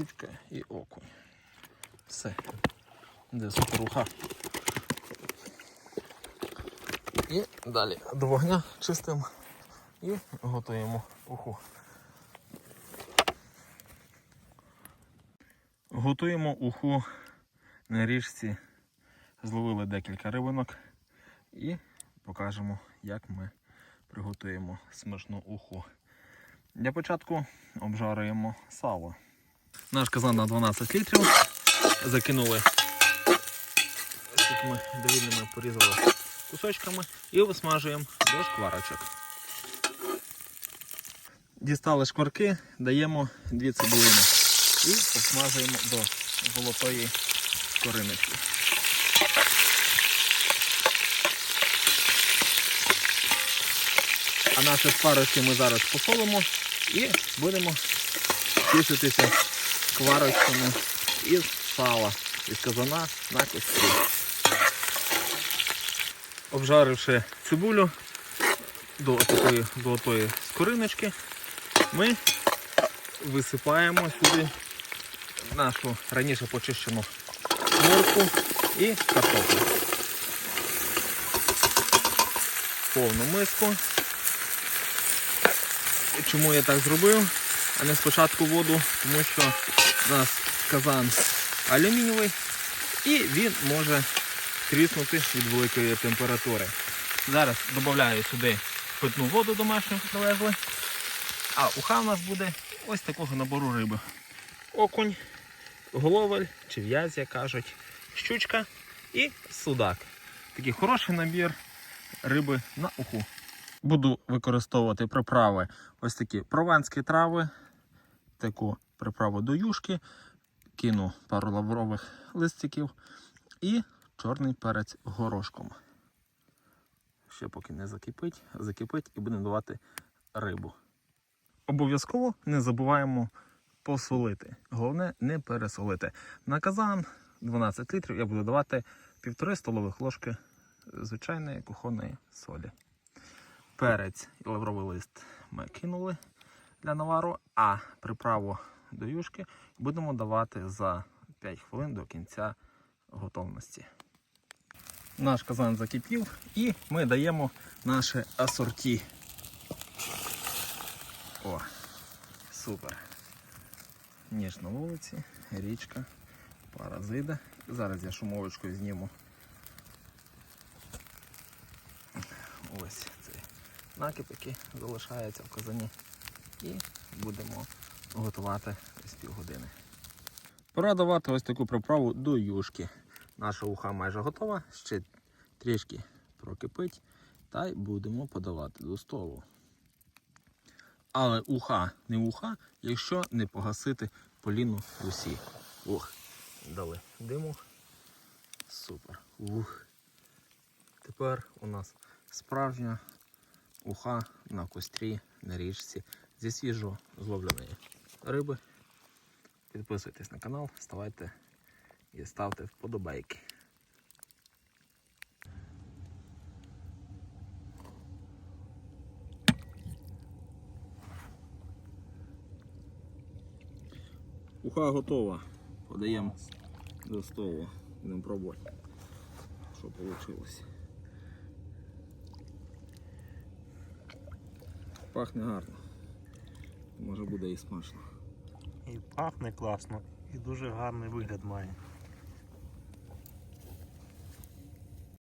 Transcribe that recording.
щучка і окунь. Все. Де суперуха. І далі до вогня чистимо і готуємо уху. Готуємо уху на річці. Зловили декілька рибинок і покажемо, як ми приготуємо смачну уху. Для початку обжарюємо сало. Наш казан на 12 літрів. Закинули ось такими довільними порізали кусочками і висмажуємо до шкварочок. Дістали шкварки, даємо дві цибулини і обсмажуємо до золотої кориночки. А наші шкварочки ми зараз посолимо і будемо тішитися шкварочками із сала, із казана на кострі. Обжаривши цибулю до такої золотої скориночки, ми висипаємо сюди нашу раніше почищену морку і картоплю. Повну миску. Чому я так зробив, а не спочатку воду, тому що у нас казан алюмінієвий і він може тріснути від великої температури. Зараз додаю сюди питну воду домашню привезли. А уха у нас буде ось такого набору риби. Окунь, головель чи в'язь, як кажуть, щучка і судак. Такий хороший набір риби на уху. Буду використовувати приправи ось такі прованські трави, таку приправу до юшки, кину пару лаврових листиків і чорний перець горошком. Ще поки не закипить, закипить і будемо давати рибу. Обов'язково не забуваємо посолити. Головне не пересолити. На казан 12 літрів я буду давати 1,5 столових ложки звичайної кухонної солі. Перець і лавровий лист ми кинули для навару, а приправу до юшки будемо давати за 5 хвилин до кінця готовності. Наш казан закипів і ми даємо наше асорті. О, супер. Ніж на вулиці, річка, паразида. Зараз я шумовочкою зніму. Ось цей накип, який залишається в казані. І будемо готувати ось півгодини. Пора давати ось таку приправу до юшки. Наша уха майже готова, ще трішки прокипить, та й будемо подавати до столу. Але уха не уха, якщо не погасити поліну в усі. Ух, дали диму. Супер. Ух. Тепер у нас справжня уха на кострі на річці зі свіжо зловленої риби. Підписуйтесь на канал, ставайте і ставте вподобайки. Уха готова. Подаємо до столу. Будемо пробувати, що вийшло. Пахне гарно. Може буде і смачно. І пахне класно, і дуже гарний вигляд має.